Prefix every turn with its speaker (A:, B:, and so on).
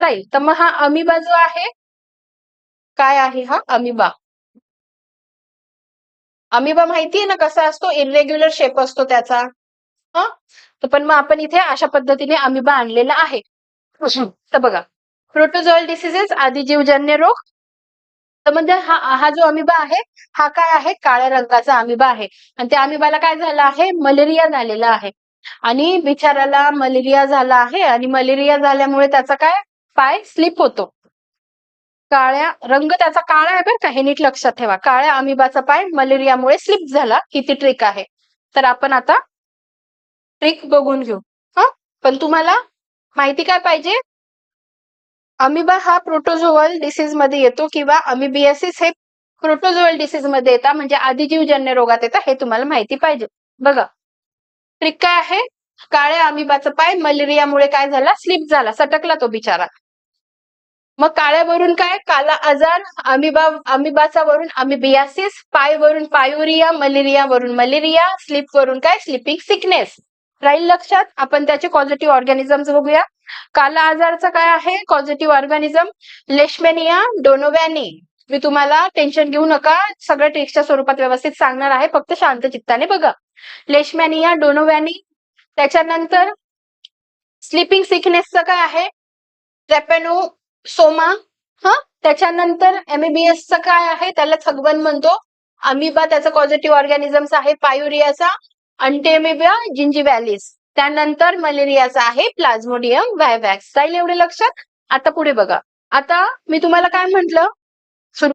A: राहील. तर मग हा अमिबा जो आहे काय आहे हा? अमिबा. अमिबा माहितीये ना कसा असतो? इरेग्युलर शेप असतो त्याचा. हा? तर पण मग आपण इथे अशा पद्धतीने अमिबा आणलेला आहे. तर बघा. प्रोटोझोअल डिसिजेस आदिजीवजन्य रोग. तर म्हणजे हा हा जो अमिबा आहे हा काय आहे? काळ्या रंगाचा अमिबा आहे. आणि त्या अमिबाला काय झालं आहे? मलेरिया झालेला आहे. आणि बिचाराला मलेरिया झाला आहे. आणि मलेरिया झाल्यामुळे त्याचा काय? पाय स्लिप होतो. काळ्या रंग त्याचा काळा आहे बरं का हे नीट लक्षात ठेवा. काळ्या अमिबाचा पाय मलेरियामुळे स्लिप झाला. किती ट्रिक आहे. तर आपण आता ट्रिक बघून घेऊ. हा? पण तुम्हाला माहिती काय पाहिजे? अमिबा हा प्रोटोझोअल डिसीजमध्ये येतो किंवा अमिबियासिस हे प्रोटोझोअल डिसीजमध्ये येतात म्हणजे आदिजीवजन्य रोगात येतात हे तुम्हाला माहिती पाहिजे. बघा. ट्रिक काय आहे? काळ्या अमिबाचा पाय मलेरियामुळे काय झाला? स्लिप झाला. सटकला तो बिचारा. मग काळ्यावरून काय? काला आजार अमिबा अमिबाचा वरून अमिबियासिस पाय वरून पायुरिया मलेरिया वरून मलेरिया स्लिप वरून काय? Sleeping sickness. राहील लक्षात? आपण त्याचे पॉझिटिव्ह ऑर्गॅनिझम बघूया. काला आजारचा काय आहे? Positive organism लेशमेनिया डोनोवॅनी. मी तुम्हाला टेन्शन घेऊ नका. सगळं टेक्स्टच्या स्वरूपात व्यवस्थित सांगणार आहे. फक्त शांत चित्ताने बघा. लेशमॅनिया डोनोवॅनी. त्याच्यानंतर स्लिपिंग सिकनेसचं काय आहे? ट्रॅपेनो सोमा हा? त्याच्यानंतर एमएबीएसचं काय आहे? त्याला छगवन म्हणतो. अमिबा त्याचा पॉझिटिव्ह ऑर्गॅनिझम्स आहे. पायुरियाचा अंटेमिबिया जिंजिव्हॅलिस त्यानंतर मलेरियाचा आहे. प्लाझ्मोडियम व्हायवॅक्स जाईल एवढे लक्षात? आता पुढे बघा. आता मी तुम्हाला काय म्हंटल?